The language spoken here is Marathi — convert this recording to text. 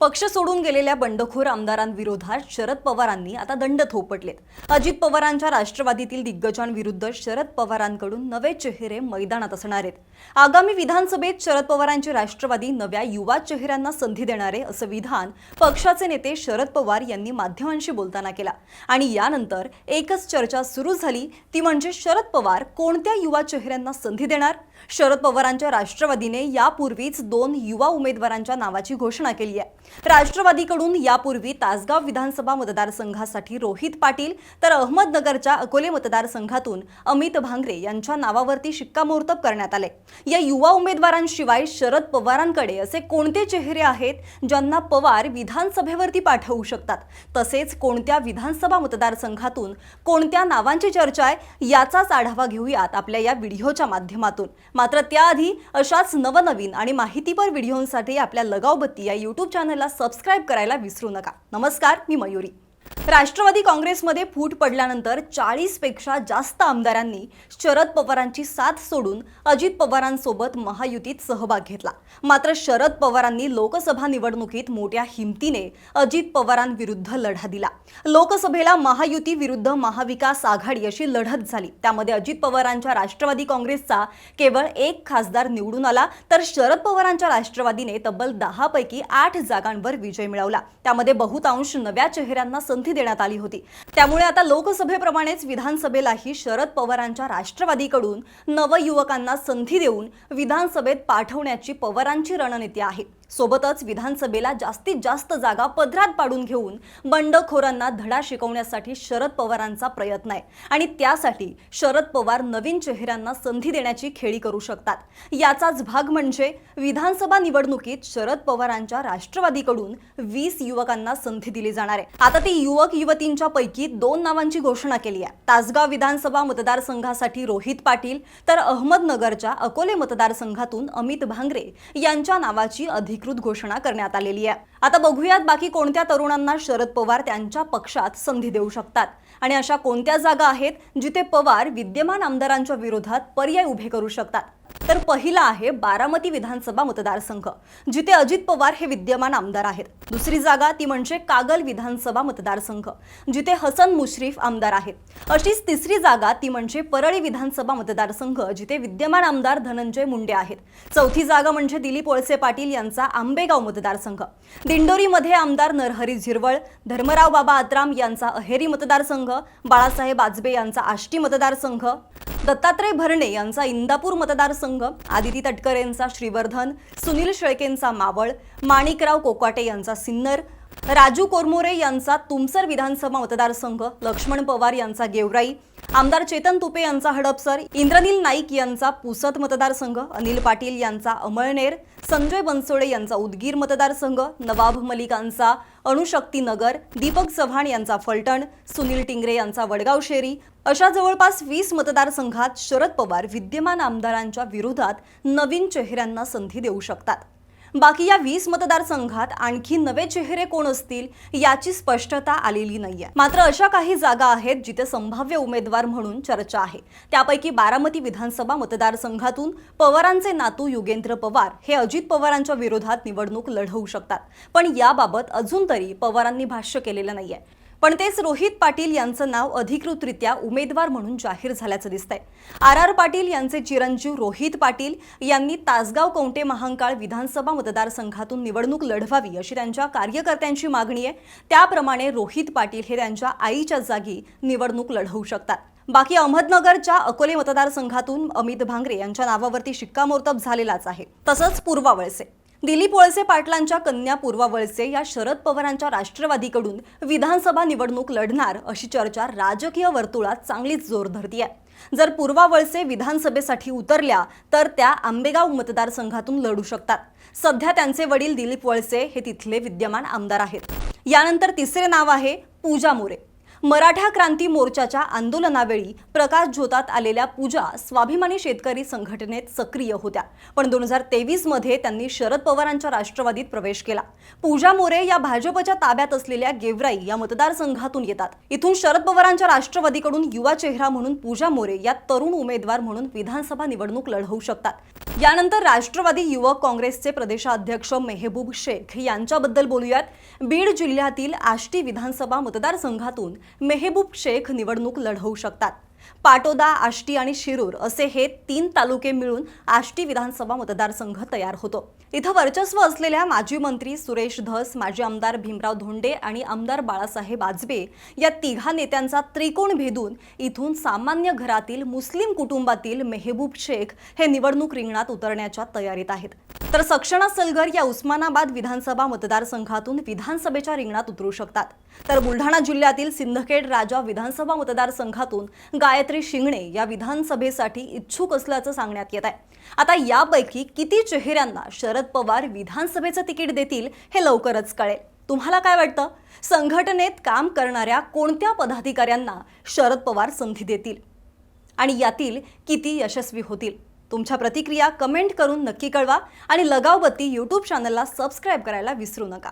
पक्ष सोडून गेलेल्या बंडखोर आमदारांविरोधात शरद पवारांनी आता दंड थोपटलेत. अजित पवारांच्या राष्ट्रवादीतील दिग्गजांविरुद्ध शरद पवारांकडून नवे चेहरे मैदानात असणार आहेत. आगामी विधानसभेत शरद पवारांची राष्ट्रवादी नव्या युवा चेहऱ्यांना संधी देणारे असं विधान पक्षाचे नेते शरद पवार यांनी माध्यमांशी बोलताना केला. आणि यानंतर एकच चर्चा सुरू झाली ती म्हणजे शरद पवार कोणत्या युवा चेहऱ्यांना संधी देणार? शरद पवारांच्या राष्ट्रवादीने यापूर्वीच दोन युवा उमेदवारांच्या नावाची घोषणा केली आहे. राष्ट्रवादीकडून यापूर्वी तासगाव विधानसभा मतदारसंघासाठी रोहित पाटील तर अहमदनगरच्या अकोले मतदारसंघातून अमित भांगरे यांच्या नावावरती शिक्कामोर्तब करण्यात आले. या युवा उमेदवारांशिवाय शरद पवारांकडे असे कोणते चेहरे आहेत ज्यांना पवार विधानसभेवरती पाठवू शकतात? तसेच कोणत्या विधानसभा मतदारसंघातून कोणत्या नावांची चर्चा आहे याचाच आढावा घेऊयात आपल्या या व्हिडिओच्या माध्यमातून. मात्र त्याआधी अशाच नवनवीन आणि माहितीपर व्हिडिओंसाठी आपल्या लगावबत्ती या यूट्यूब चॅनलला सबस्क्राईब करायला विसरू नका. नमस्कार मी मयुरी. राष्ट्रवादी काँग्रेसमध्ये फूट पडल्यानंतर चाळीसपेक्षा जास्त आमदारांनी शरद पवारांची साथ सोडून अजित पवारांसोबत महायुतीत सहभाग घेतला. मात्र शरद पवारांनी लोकसभा निवडणुकीत मोठ्या हिमतीने अजित पवारांविरुद्ध लढा दिला. लोकसभेला महायुती विरुद्ध महाविकास आघाडी अशी लढत झाली. त्यामध्ये अजित पवारांच्या राष्ट्रवादी काँग्रेसचा केवळ एक खासदार निवडून आला तर शरद पवारांच्या राष्ट्रवादीने तब्बल दहापैकी आठ जागांवर विजय मिळवला. त्यामध्ये बहुतांश नव्या चेहऱ्यांना संधी देण्यात आली होती. त्यामुळे आता लोकसभेप्रमाणेच विधानसभेलाही शरद पवारांच्या राष्ट्रवादीकडून नवयुवकांना संधी देऊन विधानसभेत पाठवण्याची पवारांची रणनीती आहे. सोबतच विधानसभेला जास्तीत जास्त जागा पदरात पाडून घेऊन बंडखोरांना धडा शिकवण्यासाठी शरद पवारांचा प्रयत्न आहे. आणि त्यासाठी शरद पवार नवीन चेहऱ्यांना संधी देण्याची खेळी करू शकतात. याचाच भाग म्हणजे विधानसभा निवडणुकीत शरद पवारांच्या राष्ट्रवादीकडून वीस युवकांना संधी दिली जाणार आहे. आता ती युवक युवतींच्या पैकी दोन नावांची घोषणा केली आहे. तासगाव विधानसभा मतदारसंघासाठी रोहित पाटील तर अहमदनगरच्या अकोले मतदारसंघातून अमित भांगरे यांच्या नावाची अधिक अधिकृत घोषणा करण्यात आलेली आहे. आता बघूयात बाकी कोणत्या तरुणांना शरद पवार त्यांच्या पक्षात संधी देऊ शकतात. आणि अशा कोणत्या जागा आहेत जिथे पवार विद्यमान आमदारांच्या विरोधात पर्याय उभे करू शकतात? तर पहिला आहे बारामती विधानसभा मतदारसंघ जिथे अजित पवार हे विद्यमान आमदार आहेत. दुसरी जागा ती म्हणजे कागल विधानसभा मतदारसंघ जिथे हसन मुश्रीफ आमदार आहेत. अशीच तिसरी जागा ती म्हणजे परळी विधानसभा मतदारसंघ जिथे विद्यमान आमदार धनंजय मुंडे आहेत. चौथी जागा म्हणजे दिलीप वळसे पाटील यांचा आंबेगाव मतदारसंघ. दिंडोरीमध्ये आमदार नरहरी झिरवळ धर्मराव बाबा आत्राम यांचा अहेरी मतदारसंघ बाळासाहेब आजबे यांचा आष्टी मतदारसंघ दत्तात्रय भरणे यांचा इंदापूर मतदारसंघ आदिती तटकरेंचा श्रीवर्धन सुनील शेळकेंचा मावळ माणिकराव कोकाटे यांचा सिन्नर राजू कोरमोरे यांचा तुमसर विधानसभा मतदारसंघ लक्ष्मण पवार यांचा गेवराई आमदार चेतन तुपे यांचा हडपसर इंद्रनील नाईक यांचा पुसद मतदारसंघ अनिल पाटील यांचा अमळनेर संजय बनसोडे यांचा उदगीर मतदारसंघ नवाब मलिकांचा अणुशक्ती नगर दीपक चव्हाण यांचा फलटण सुनील टिंगरे यांचा वडगाव शेरी अशा जवळपास वीस मतदारसंघात शरद पवार विद्यमान आमदारांच्या विरोधात नवीन चेहऱ्यांना संधी देऊ शकतात. बाकी या वीस मतदारसंघात आणखी नवे चेहरे कोण असतील याची स्पष्टता आलेली नाहीये. मात्र अशा काही जागा आहेत जिथे संभाव्य उमेदवार म्हणून चर्चा आहे. त्यापैकी बारामती विधानसभा मतदारसंघातून पवारांचे नातू युगेंद्र पवार हे अजित पवारांच्या विरोधात निवडणूक लढवू शकतात. पण याबाबत अजून तरी पवारांनी भाष्य केलेलं नाहीये. पण तेच रोहित पाटील यांचं नाव अधिकृतरित्या उमेदवार म्हणून जाहीर झाल्याचं दिसतंय. आर आर पाटील यांचे चिरंजीव रोहित पाटील यांनी तासगाव कवटे महांकाळ विधानसभा मतदारसंघातून निवडणूक लढवावी अशी त्यांच्या कार्यकर्त्यांची मागणी आहे. त्याप्रमाणे रोहित पाटील हे त्यांच्या आईच्या जागी निवडणूक लढवू शकतात. बाकी अहमदनगरच्या अकोले मतदारसंघातून अमित भांगरे यांच्या नावावरती शिक्कामोर्तब झालेलाच आहे. तसंच पूर्वा वळसे दिलीप वळसे पाटलांच्या कन्या पूर्वा वळसे या शरद पवारांच्या राष्ट्रवादीकडून विधानसभा निवडणूक लढणार अशी चर्चा राजकीय वर्तुळात चांगलीच जोर धरतीय. जर पूर्वा वळसे विधानसभेसाठी उतरल्या तर त्या आंबेगाव मतदारसंघातून लढू शकतात. सध्या त्यांचे वडील दिलीप वळसे हे तिथले विद्यमान आमदार आहेत. यानंतर तिसरे नाव आहे पूजा मोरे. मराठा क्रांती मोर्चाच्या आंदोलनावेळी प्रकाश झोतात आलेल्या पूजा स्वाभिमानी शेतकरी संघटनेत सक्रिय होत्या. पण दोन हजार तेवीसमध्ये त्यांनी शरद पवारांच्या राष्ट्रवादीत प्रवेश केला. पूजा मोरे या भाजपच्या ताब्यात असलेल्या गेवराई या मतदारसंघातून येतात. इथून शरद पवारांच्या राष्ट्रवादीकडून युवा चेहरा म्हणून पूजा मोरे या तरुण उमेदवार म्हणून विधानसभा निवडणूक लढवू शकतात. यानंतर राष्ट्रवादी युवक काँग्रेसचे प्रदेशाध्यक्ष मेहबूब शेख यांच्याबद्दल बोलूयात. बीड जिल्ह्यातील आष्टी विधानसभा मतदारसंघातून मेहबूब शेख निवडणूक लढवू शकतात. पाटोदा आष्टी आणि शिरूर असे हे तीन तालुके मिळून आष्टी विधानसभा मतदारसंघ तयार होतो. इथं वर्चस्व असलेल्या माजी मंत्री सुरेश धस माजी आमदार भीमराव धोंडे आणि आमदार बाळासाहेब आजबे या तिघा नेत्यांचा त्रिकोण भेदून इथून सामान्य घरातील मुस्लिम कुटुंबातील मेहबूब शेख हे निवडणूक रिंगणात उतरण्याच्या तयारीत आहेत. तर सक्षणा सलगर या उस्मानाबाद विधानसभा मतदारसंघातून विधानसभेच्या रिंगणात उतरू शकतात. तर बुलढाणा जिल्ह्यातील सिंदखेड राजा विधानसभा मतदारसंघातून गायत्री शिंगणे या विधानसभेसाठी इच्छुक असल्याचं सांगण्यात येत आहे. आता यापैकी किती चेहऱ्यांना शरद पवार विधानसभेचं तिकीट देतील हे लवकरच कळेल. तुम्हाला काय वाटतं? संघटनेत काम करणाऱ्या कोणत्या पदाधिकाऱ्यांना शरद पवार संधी देतील? आणि यातील किती यशस्वी होतील? तुमच्या प्रतिक्रिया कमेंट करून नक्की कळवा आणि लगावबत्ती यूट्यूब चॅनलला सबस्क्राईब करायला विसरू नका.